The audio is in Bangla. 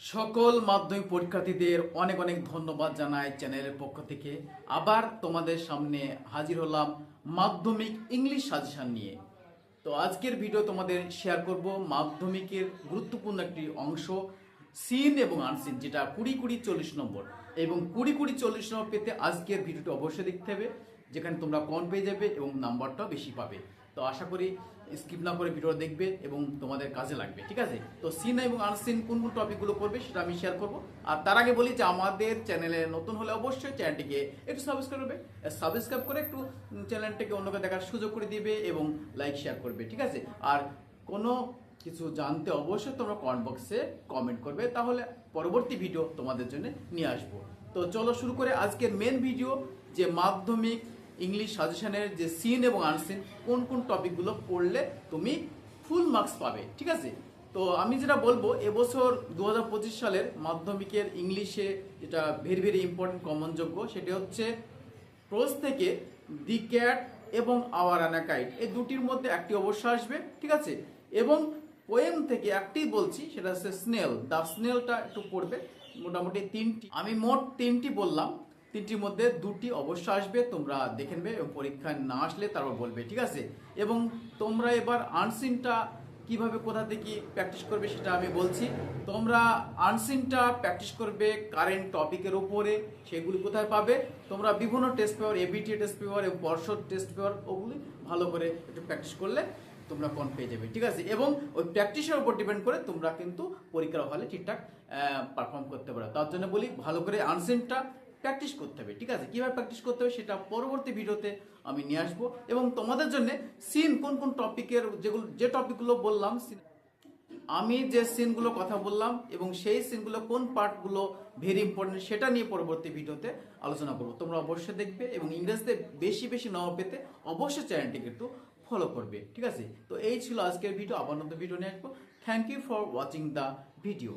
সকল মাধ্যমিক পরীক্ষার্থীদের অনেক অনেক ধন্যবাদ জানাই চ্যানেলের পক্ষ থেকে। আবার তোমাদের সামনে হাজির হলাম মাধ্যমিক ইংলিশ সাজেশন নিয়ে। তো আজকের ভিডিও তোমাদের শেয়ার করব মাধ্যমিকের গুরুত্বপূর্ণ একটি অংশ সিন এবং আনসিন যেটা কুড়ি কুড়ি চল্লিশ নম্বর। এবং কুড়ি কুড়ি চল্লিশ নম্বর পেতে আজকের ভিডিওটি অবশ্যই দেখতে হবে, যেখানে তোমরা কম পেয়ে যাবে এবং নাম্বারটাও বেশি পাবে। তো আশা করি স্কিপ না করে ভিডিও দেখবে এবং তোমাদের কাজে লাগবে, ঠিক আছে? তো সিন এবং আনসিন কোন কোন টপিকগুলো পড়বে সেটা আমি শেয়ার করব। আর তার আগে বলি যে আমাদের চ্যানেলে নতুন হলে অবশ্যই চ্যানেলটিকে একটু সাবস্ক্রাইব করবে। সাবস্ক্রাইব করে একটু চ্যানেলটিকে অন্যকে দেখার সুযোগ করে দিবে এবং লাইক শেয়ার করবে, ঠিক আছে? আর কোনো কিছু জানতে অবশ্যই তোমরা কমেন্ট বক্সে কমেন্ট করবে, তাহলে পরবর্তী ভিডিও তোমাদের জন্য নিয়ে আসব। তো চলো শুরু করে আজকের মেন ভিডিও যে মাধ্যমিক ইংলিশ সাজেশনের যে সিন এবং আনসিন কোন কোন টপিকগুলো পড়লে তুমি ফুল মার্কস পাবে, ঠিক আছে? তো আমি যেটা বলব, এবছর দু হাজার পঁচিশ সালের মাধ্যমিকের ইংলিশে যেটা ভেরি ভেরি ইম্পর্টেন্ট কমন যোগ্য, সেটা হচ্ছে প্রোজ থেকে দি ক্যাট এবং আওয়ার অ্যানাকাইট এই দুটির মধ্যে একটি অবশ্য আসবে, ঠিক আছে? এবং পোয়েম থেকে একটি বলছি, সেটা হচ্ছে স্নেল দ্য স্নেলটা একটু পড়বে, মোটামুটি তিনটি, আমি মোট তিনটি বললাম। তিনটির মধ্যে দুটি অবশ্য আসবে, তোমরা দেখে নেবে এবং পরীক্ষায় না আসলে তারপর বলবে, ঠিক আছে? এবং তোমরা এবার আনসিনটা কীভাবে কোথা থেকে প্র্যাকটিস করবে সেটা আমি বলছি। তোমরা আনসিনটা প্র্যাকটিস করবে কারেন্ট টপিকের উপরে, সেগুলি কোথায় পাবে? তোমরা বিভিন্ন test paper ABT test paper এবং পর্ষদ টেস্ট পেপার ওগুলি ভালো করে একটু প্র্যাকটিস করলে তোমরা কন পেয়ে যাবে, ঠিক আছে? এবং ওই প্র্যাকটিসের উপর ডিপেন্ড করে তোমরা কিন্তু পরীক্ষার হলে ঠিকঠাক পারফর্ম করতে পারো। তার জন্য বলি ভালো করে আনসিনটা প্র্যাকটিস করতে হবে, ঠিক আছে? কীভাবে প্র্যাকটিস করতে হবে সেটা পরবর্তী ভিডিওতে আমি নিয়ে আসব। এবং তোমাদের জন্য সিন কোন কোন টপিকের যেগুলো, যে টপিকগুলো বললাম আমি যে সিনগুলো কথা বললাম এবং সেই সিনগুলো কোন পার্টগুলো ভেরি ইম্পর্টেন্ট সেটা নিয়ে পরবর্তী ভিডিওতে আলোচনা করব। তোমরা অবশ্যই দেখবে এবং ইংরেজিতে বেশি বেশি নাম্বার পেতে অবশ্যই চ্যানেলটিকে একটু ফলো করবে, ঠিক আছে? তো এই ছিল আজকের ভিডিও, আবার নতুন ভিডিও নিয়ে আসব। Thank you for watching the video